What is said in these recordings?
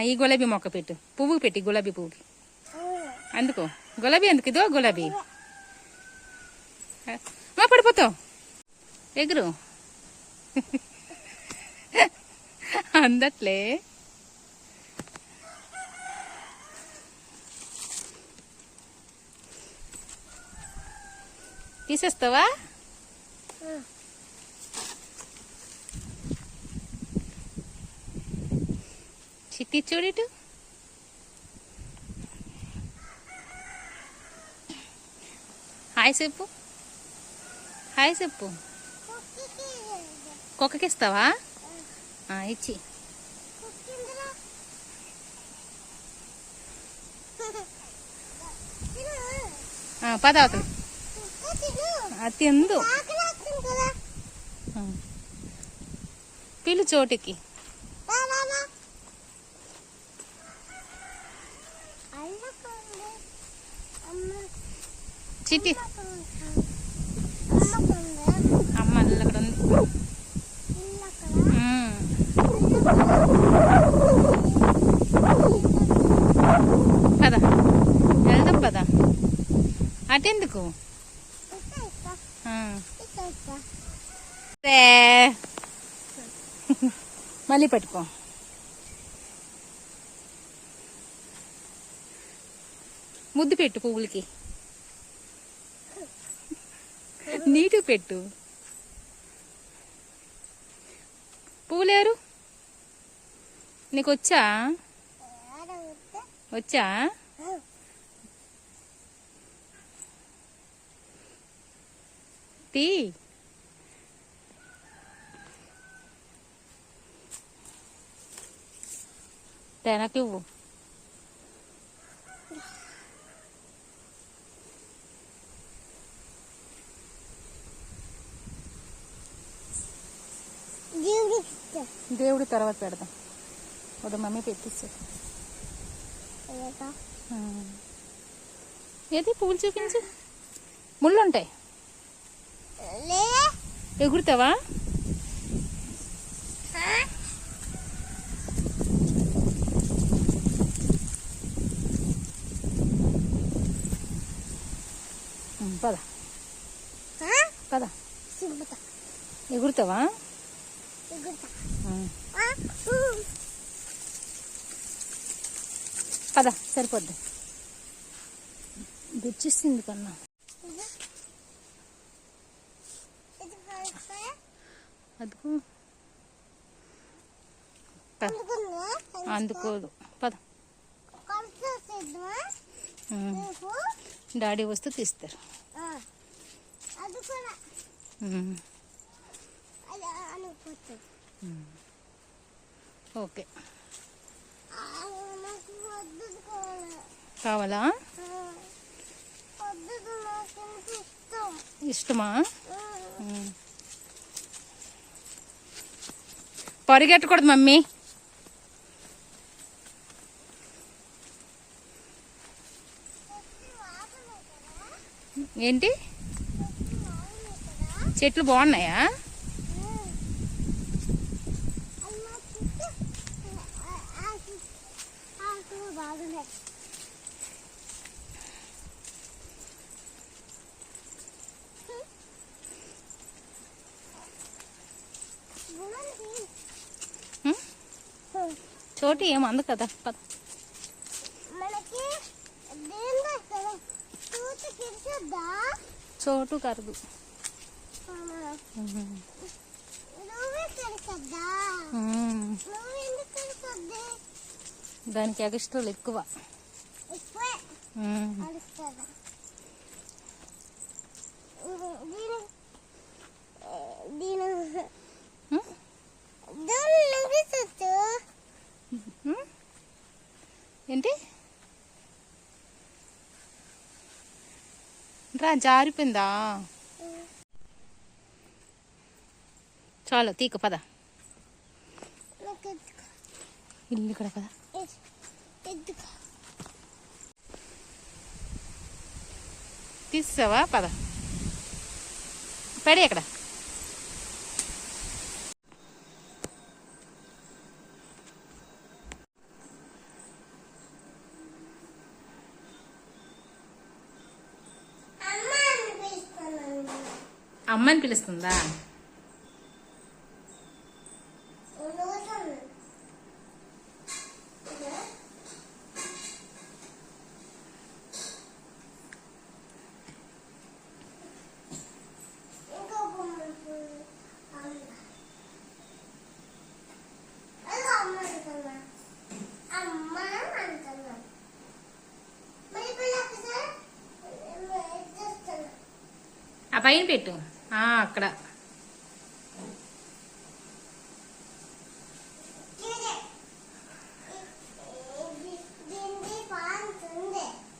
ఈ గులాబీ మొక్క పెట్టు. పువ్వుకి పెట్టి గులాబీ పువ్వుకి. అందుకో. గులాబీ ఎందుకు? ఇదో గులాబీ. మా పడిపోతావు ఎగురు. అందట్లే. తీసేస్తావా? చిట్టి చూడిటు హాయ్ చెప్పు. హాయ్ చెప్పు. కుక్కకి ఇస్తావా ఆ, ఇచ్చి. పద అవతల తిందు ఆ. పిలు చోటుకి. చిట్టి. అమ్మ అల్ల అక్కడ ఉంది. పదా పద. వెళ్దాం పద. అటెందుకు? మళ్ళీ పట్టుకో. ముద్దు పెట్టు పువ్వులకి. నీటు పెట్టు. పువ్వులేరు నీకు వచ్చా? వచ్చా తీ తనకి దేవుడి తర్వాత పెడదాం. ఒక మమ్మీ పెట్టిస్తా ఏది? పువ్వులు చూపించు. ముళ్ళు ఉంటాయి ఎగురుతావా? పద. పద. ఎగురుతావా? పద సరిపోద్ది. గుచ్చిస్తుంది కన్నా. అదుకు అందుకోదు. పద. డాడీ వస్తే తీస్తారు. అది కూడా. ఓకే. కావాలా? ఇష్టమా? పరిగెట్టకూడదు మమ్మీ. ఏంటి? చెట్లు బాగున్నాయా? చోటు ఏం అందు కదా. పద. చోటు కరదు. దానికి ఎగస్ట్రాలు ఎక్కువ. దీని ఏంటి? రా జారిపోయిందా? చాలు తీక పద. ఇల్లు ఇక్కడ పద. తీసావా పద. పడి అక్కడ అమ్మని పిలుస్తుందా నవ్వుతుంది. ఇదా? ఇంకో బొమ్మ ఇప్పుడు అమ్మ. అదిగో అమ్మ అంటున్నా. అమ్మ అంటున్నా. మరి ఇప్పుడు నాకు సార్ అమ్మని పిలుస్తుందా? పైన పెట్టు. అక్కడ.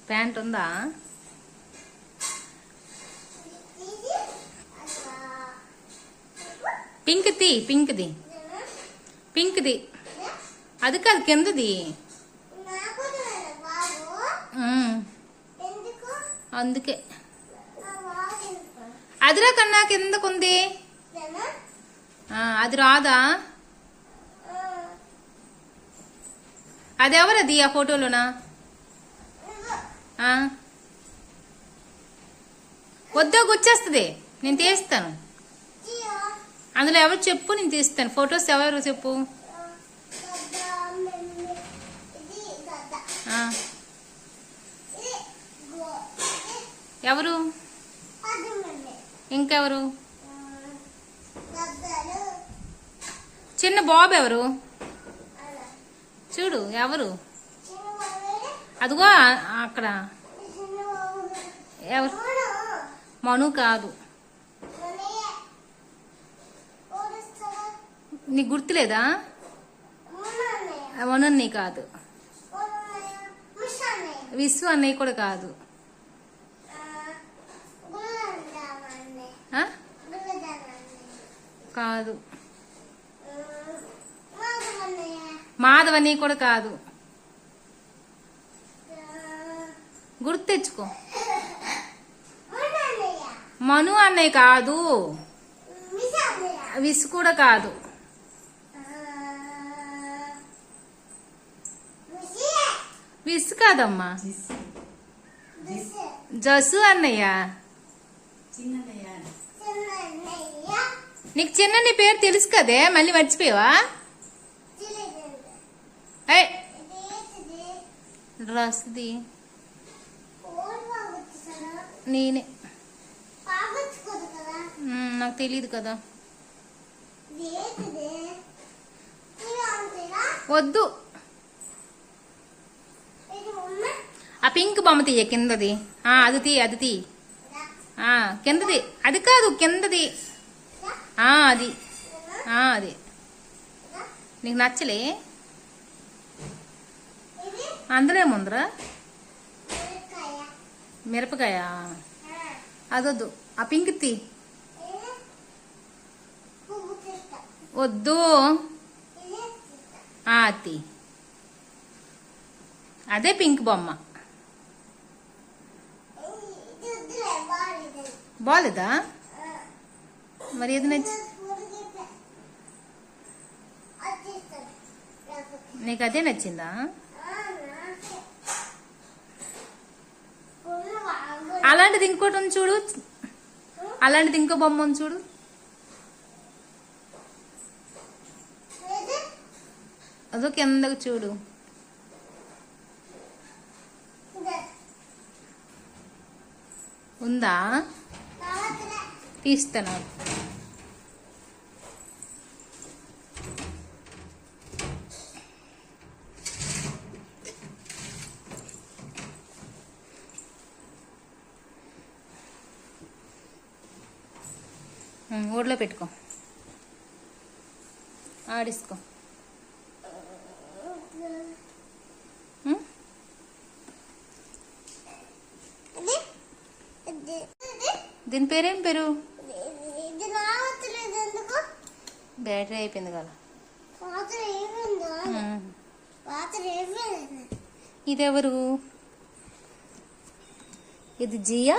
ప్యాంట్ ఉందా. పింక్ ది పింక్ది? పింక్ది? అది కాదు కిందది అందుకే? అదిరా కన్నా కిందకుంది. అది రాదా? ఆ. అది ఎవరది ఆ ఫోటోలోనా? ఇదిగో. వద్దా గుచ్చేస్తుంది. నేను తీస్తాను. అందులో ఎవరు చెప్పు నేను తీస్తాను. ఫొటోస్ ఎవరు చెప్పు? ఎవరు? ఇంకెవరు. చిన్న బాబు ఎవరు. చూడు ఎవరు? అదిగో అక్కడ ఎవరు. మను కాదు? నీకు గుర్తులేదా? మను కాదు? విశ్వ అన్నయ్య కూడా కాదు ఆ, గుల్లదామ అన్నయ్య. ఆ? గుల్లదామ అన్నయ్య. కాదు మాధవ అన్నయ్య కూడా కాదు గుర్తు తెచ్చుకో. మను అన్నయ్య కాదు. విసు కూడా కాదు. విసు కాదమ్మా. జసు అన్నయ్య. నీకు చిన్న నీ పేరు తెలుసు కదే? మళ్ళీ మర్చిపోయావా? చిలిగింది. ఏ నేనే. నాకు తెలియదు కదా. వద్దు. ఆ పింక్ బొమ్మ తీయ కిందది. ఆ అది తీ అది తీ కిందది. అది కాదు కిందది. అది. అది. నీకు నచ్చలే? అందులో ఏముందిరా? మిరపకాయ. అదొద్దు. ఆ పింక్ తీ. వద్దు. ఆ తీ. అదే పింక్ బొమ్మ. బాలేదా? మరి ఏది నచ్చి నీకు అదే నచ్చిందా? అలాంటిది ఇంకోటి ఉంది చూడు. అలాంటిది ఇంకో బొమ్మ ఉంది చూడు. అదో కిందకు చూడు. ఉందా? తీస్తాను. ఊర్లో పెట్టుకో. ఆడిసుకో. దీని పేరేం పేరు? బ్యాటరీ అయిపోయింది కదా. ఇదెవరు? ఇది జియా?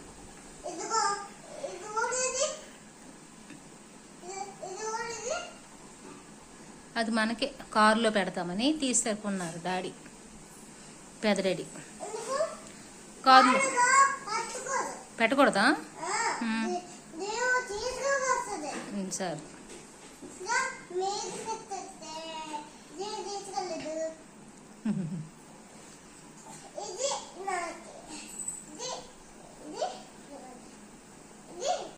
అది మనకి కారులో పెడతామని తీసుకున్నారు డాడీ పెద్ద డాడీ కారులో. పెట్టకూడదా? సరే.